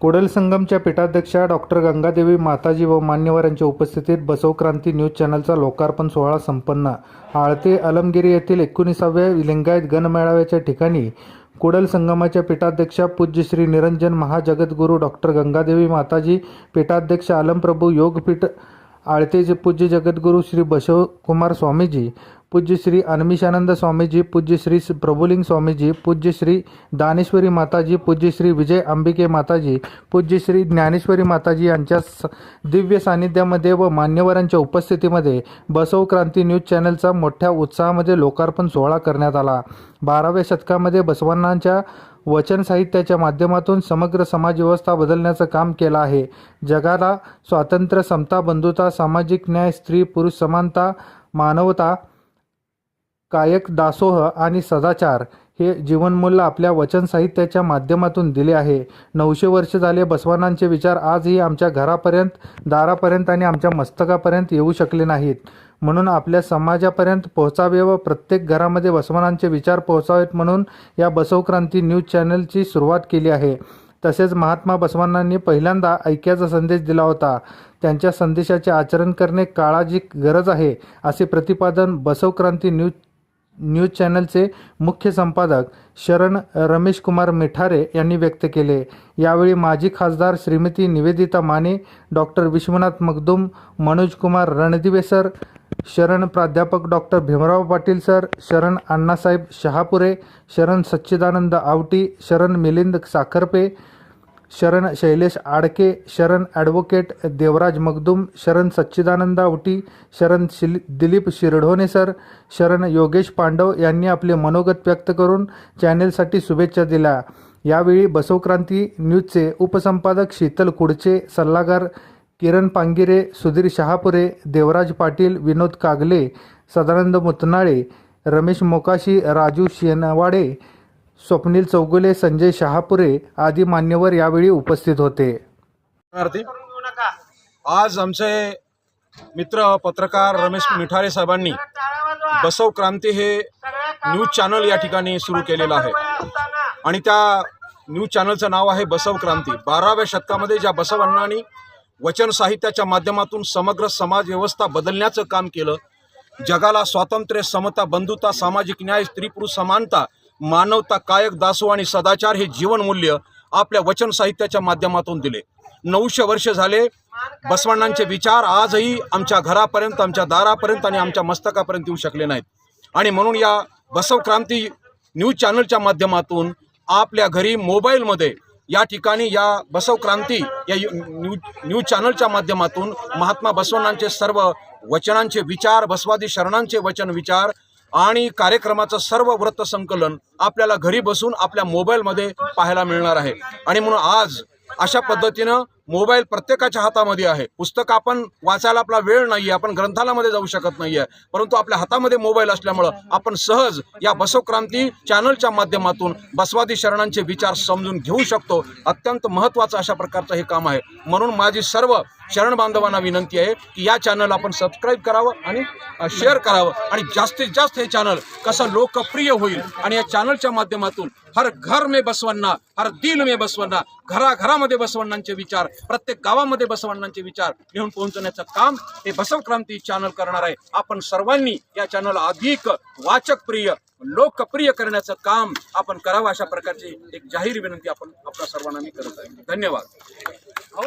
कोडल संगमच्या पीठाध्यक्षा डॉक्टर गंगादेवी माताजी व मान्यवरांच्या उपस्थितीत बसवक्रांती न्यूज चॅनलचा लोकार्पण सोहळा संपन्न. आळते अलमगिरी येथील एकोणीसाव्या लिंगायत गणमेळाव्याच्या ठिकाणी कुडल संगमाच्या पीठाध्यक्षा पूज्य श्री निरंजन महाजगद्गुरू डॉक्टर गंगादेवी माताजी पीठाध्यक्ष आलमप्रभू योगपीठ आळतेचे पूज्य जगद्गुरू श्री बसवकुमार स्वामीजी पूज्य श्री अनमिशानंद स्वामीजी पूज्य श्री प्रभुलिंग स्वामीजी पूज्य श्री दानेश्वरी माताजी पूज्य श्री विजय अंबिके माताजी पूज्य श्री ज्ञानेश्वरी माताजी यांच्या स- दिव्य सानिध्यामध्ये व मान्यवरांच्या उपस्थितीमध्ये बसव क्रांती न्यूज चॅनलचा मोठ्या उत्साहामध्ये लोकार्पण सोहळा करण्यात आला. बाराव्या शतकामध्ये बसवण्णांच्या वचन साहित्याच्या माध्यमातून समग्र समाज व्यवस्था बदलण्याचं काम केलं आहे. जगाला स्वातंत्र्य समता बंधुता सामाजिक न्याय स्त्री पुरुष समानता मानवता कायक दासोह आणि सदाचार हे जीवनमूल्य आपल्या वचन साहित्याच्या माध्यमातून दिले आहे. नऊशे वर्ष झाले बसवानांचे विचार आजही आमच्या घरापर्यंत दारापर्यंत आणि आमच्या मस्तकापर्यंत येऊ शकले नाहीत. म्हणून आपल्या समाजापर्यंत पोहोचावे व प्रत्येक घरामध्ये बसवनांचे विचार पोहोचावेत म्हणून या बसवक्रांती न्यूज चॅनलची सुरुवात केली आहे. तसेच महात्मा बसवानांनी पहिल्यांदा ऐक्याचा संदेश दिला होता. त्यांच्या संदेशाचे आचरण करणे काळाची गरज आहे असे प्रतिपादन बसवक्रांती न्यूज न्यूज चॅनलचे मुख्य संपादक शरण रमेश कुमार मिठारे यांनी व्यक्त केले. यावेळी माजी खासदार श्रीमती निवेदिता माने डॉक्टर विश्वनाथ मगदुम मनोज कुमार रणदिवे सर शरण प्राध्यापक डॉक्टर भीमराव पाटील सर शरण अण्णासाहेब शहापुरे शरण सच्चिदानंद आवटी शरण मिलिंद साखरपे शरण शैलेश आडके शरण ॲडव्होकेट देवराज मगदुम शरण सच्चिदानंद आवटी शरण शिल दिलीप शिरढोणे सर शरण योगेश पांडव यांनी आपले मनोगत व्यक्त करून चॅनेलसाठी शुभेच्छा दिल्या. यावेळी बसवक्रांती न्यूजचे उपसंपादक शीतल कुडचे सल्लागार किरण पांगिरे सुधीर शहापुरे देवराज पाटील विनोद कागले सदानंद मुतनाळे रमेश मोकाशी राजू शेनवाडे स्वप्नील चौगुले संजय शहापुरे आदी मान्यवर यावेळी उपस्थित होते. आज आमचे मित्र पत्रकार रमेश मिठारे साहेबांनी बसव क्रांती हे न्यूज चॅनल या ठिकाणी सुरू केलेलं आहे. आणि त्या न्यूज चॅनलचं नाव आहे बसव क्रांती. बाराव्या शतकामध्ये ज्या बसवण्णांनी वचन साहित्याच्या माध्यमातून समग्र समाज व्यवस्था बदलण्याचं काम केलं जगाला स्वातंत्र्य समता बंधुता सामाजिक न्याय स्त्री पुरुष समानता मानवता कायक दासो आणि सदाचार हे जीवनमूल्य आपल्या वचन साहित्याच्या माध्यमातून दिले. नऊशे वर्ष झाले बसवण्णांचे विचार आजही आमच्या घरापर्यंत आमच्या दारापर्यंत आणि आमच्या मस्तकापर्यंत येऊ शकले नाहीत. आणि म्हणून या बसव क्रांती न्यूज चॅनलच्या माध्यमातून आपल्या घरी मोबाईलमध्ये या ठिकाणी या बसव क्रांती या न्यूज न्यूज चॅनलच्या माध्यमातून महात्मा बसवण्णांचे सर्व वचनांचे विचार बसवादी शरणांचे वचन विचार आणि कार्यक्रमाचं सर्व वृत्तसंकलन आपल्याला घरी बसून आपल्या मोबाईलमध्ये पाहायला मिळणार आहे. आणि म्हणून आज अशा पद्धतीनं मोबाईल प्रत्येकाच्या हातामध्ये आहे. पुस्तक आपण वाचायला आपला वेळ नाही आहे आपण ग्रंथालयामध्ये जाऊ शकत नाही आहे परंतु आपल्या हातामध्ये मोबाईल असल्यामुळं आपण सहज या बसवक्रांती चॅनलच्या माध्यमातून बसवादी शरणांचे विचार समजून घेऊ शकतो. अत्यंत महत्त्वाचं अशा प्रकारचं हे काम आहे. म्हणून माझी सर्व शरण बांधवांना विनंती आहे की या चॅनल आपण सबस्क्राईब करावं आणि शेअर करावं. आणि जास्तीत जास्त हे चॅनल कसं लोकप्रिय होईल आणि या चॅनलच्या माध्यमातून हर घर मे बसवण्णा हर दिल मे बसवण्णा घराघरामध्ये बसवण्णांचे विचार प्रत्येक गावामध्ये बसवण्णांचे विचार घेऊन पोहोचवण्याचं काम हे बसव क्रांती चॅनल करणार आहे. आपण सर्वांनी या चॅनल अधिक वाचकप्रिय लोकप्रिय करण्याचं काम आपण करावं अशा प्रकारची एक जाहीर विनंती आपण आपल्या सर्वांना मी करत आहे. धन्यवाद.